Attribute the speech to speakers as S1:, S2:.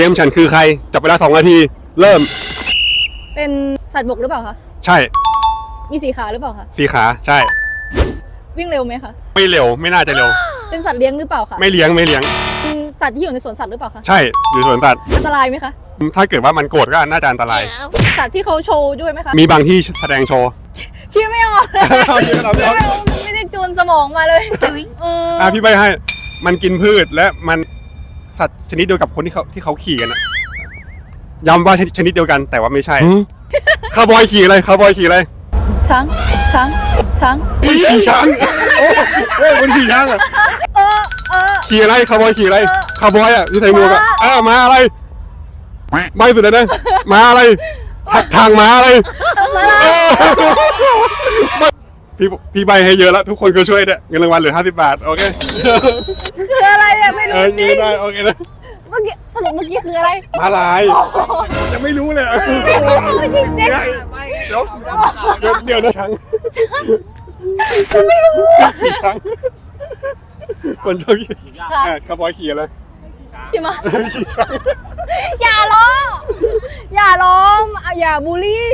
S1: กมฉันคือใคร จับเวลาสองนาที เริ่ม
S2: เป็นสัตว์บกหรือเปล่าคะ
S1: ใช่
S2: มีสีขาหรือเปล่าคะ
S1: สีขาใช่
S2: วิ่งเร็วไหมคะ
S1: ไม่เร็ว ไม่น่าจะเร็ว
S2: เป็นสัตว์เลี้ยงหรือเปล่าคะ
S1: ไม่เลี้ยง ไม่เลี้ยง
S2: เป็นสัตว์ที่อยู่ในสวนสัตว์หรือเปล่าคะ
S1: ใช่ อยู่สวนสัตว์
S2: อันตรายไหมคะ
S1: ถ้าเกิดว่ามันโกรธก็น่าจะอันตราย
S2: สัตว์ที่เขาโชว์ด้วยไหมคะ
S1: มีบางที่แสดงโชว์
S2: คิดไม่ออกเลย
S1: เอาเยอะเราไม่เอา
S2: ไม่เอาไม่ได้จูนสมองมาเลยเออ
S1: อะพี่ใบให้ มันกินพืชและมัน สัตว์ชนิดเดียวกับคนที่เขาที่เขาขี่กันอะย้ำว่าชนิดชนิดเดียวกันแต่ว่าไม่ใช่คาร์บอยขี่อะไรคาร์บอยขี่อะไร
S2: ช้างช้างช้าง
S1: มันขี่ช้างโอ้โหมันขี่ช้างอะ
S2: เออเออ
S1: ขี่อะไรคาร์บอยขี่อะไรคาร์บอยอะที่ใส่หมวกอะอ้าวมาอะไรไม่สุดเลยนะมาอะไรทาทางมาอะไร
S2: มาละ
S1: เออ พี่พี่ใบให้เยอะแล้ว ทุกคนก็ช่วยเนี่ยเงินรางวัลเหลือห้าสิบบาท โอเค
S2: คืออะไรอะไม่
S1: เอ
S2: รู้
S1: อ
S2: จริ
S1: ยื
S2: ง
S1: นได้โอเคนะ
S2: เมื่อกี้สรุปเมื่อกี้คืออะไร
S1: มาลายยังไม่รู้เลยอะ
S2: ไม่จริงจริง
S1: เดี๋ยวเดี๋ยวเดี๋ยวนะช้าง
S2: ฉันไม่รู้
S1: ขี่ช้างคนชอบขี่ช้างอะคาร์บอยขี่อะไร
S2: ขี่มาอย่าล้ออย่าล้อมอย่าบูลลี่